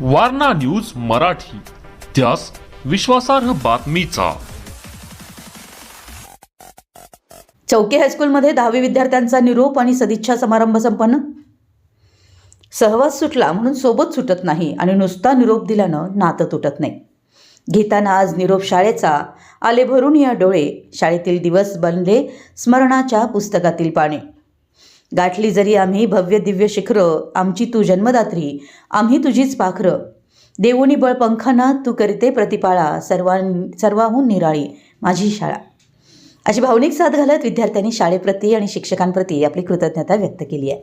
Warna news Marathi. त्यास विश्वासार्ह बातमीचा. चौकी हायस्कूलमध्ये दहावी विद्यार्थ्यांचा निरोप आणि सदिच्छा समारंभ संपन्न? सहवास सुटला म्हणून सोबत सुटत नाही आणि नुसता निरोप दिल्यानं नातं तुटत नाही. घेताना आज निरोप शाळेचा. आले भरून या डोळे. शाळेतील दिवस बनले स्मरणाच्या पुस्तकातील पाने. गाठली जरी आम्ही भव्य दिव्य शिखरं आमची तू जन्मदात्री आम्ही तुझीच पाखरं. देवोनी बळ पंखाना तू करते प्रतिपाळा सर्वां सर्वाहून निराळी माझी शाळा. अशी भावनिक साथ घालत विद्यार्थ्यांनी शाळेप्रती आणि शिक्षकांप्रती आपली कृतज्ञता व्यक्त केली आहे.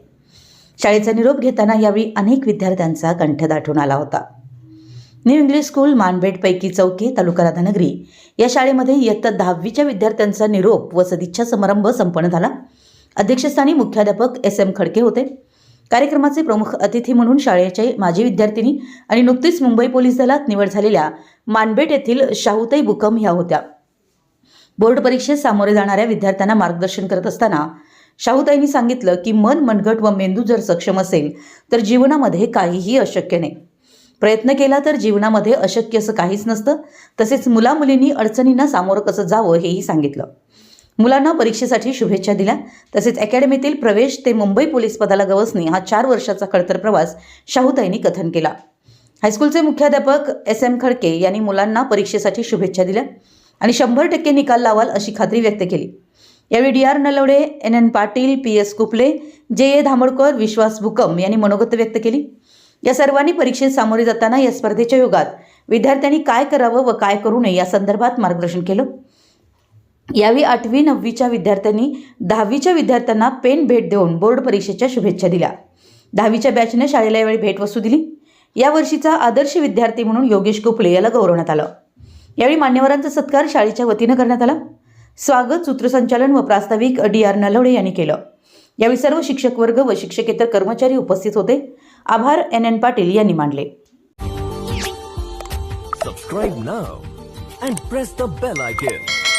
शाळेचा निरोप घेताना यावेळी अनेक विद्यार्थ्यांचा कंठ दाटून आला होता. न्यू इंग्लिश स्कूल मानबेटपैकी चौकी तालुका राधानगरी या शाळेमध्ये इयत्ता दहावीच्या विद्यार्थ्यांचा निरोप व सदिच्छा समारंभ संपन्न झाला. अध्यक्षस्थानी मुख्याध्यापक एस एम खडके होते. कार्यक्रमाचे प्रमुख अतिथी म्हणून शाळेचे माजी विद्यार्थिनी आणि नुकतीच मुंबई पोलीस दलात निवड झालेल्या मानबेट येथील शाहूताई बुकम ह्या होत्या. बोर्ड परीक्षेत सामोरे जाणाऱ्या विद्यार्थ्यांना मार्गदर्शन करत असताना शाहूताईंनी सांगितलं की मन मनगट व मेंदू जर सक्षम असेल तर जीवनामध्ये काहीही अशक्य नाही. प्रयत्न केला तर जीवनामध्ये अशक्य असं काहीच नसतं. तसेच मुलामुलींनी अडचणींना सामोरं कसं जावं हेही सांगितलं. मुलांना परीक्षेसाठी शुभेच्छा दिल्या. तसेच अकॅडमीतील प्रवेश ते मुंबई पोलीस पदाला गवसणे हा चार वर्षाचा खडतर प्रवास शाहूताईंनी कथन केला. हायस्कूलचे मुख्याध्यापक एस एम खडके यांनी मुलांना परीक्षेसाठी शुभेच्छा दिल्या आणि शंभर टक्के निकाल लावाल अशी खात्री व्यक्त केली. यावेळी D R Nalawade N N Patil P S Kuple J A Dhamadkar विश्वास भुकम यांनी मनोगत व्यक्त केली. या सर्वांनी परीक्षेत सामोरे जाताना या स्पर्धेच्या युगात विद्यार्थ्यांनी काय करावं व काय करू नये या संदर्भात मार्गदर्शन केलं. यावेळी आठवी नववीच्या विद्यार्थ्यांनी दहावीच्या विद्यार्थ्यांना पेन भेट देऊन बोर्ड परीक्षेच्या शुभेच्छा दिल्या. दहावीच्या बॅचने शाळेला यावेळी भेटवस्तू दिली. यावर्षीचा आदर्श विद्यार्थी म्हणून योगेश कुपले याला गौरवण्यात आलं. यावेळी मान्यवरांचा सत्कार शाळेच्या वतीनं करण्यात आला. स्वागत सूत्रसंचालन व प्रास्ताविक डी आर नलवडे यांनी केलं. यावेळी सर्व शिक्षक वर्ग व शिक्षकेतर कर्मचारी उपस्थित होते. आभार एन एन पाटील यांनी मांडले subscribe now and press the bell icon.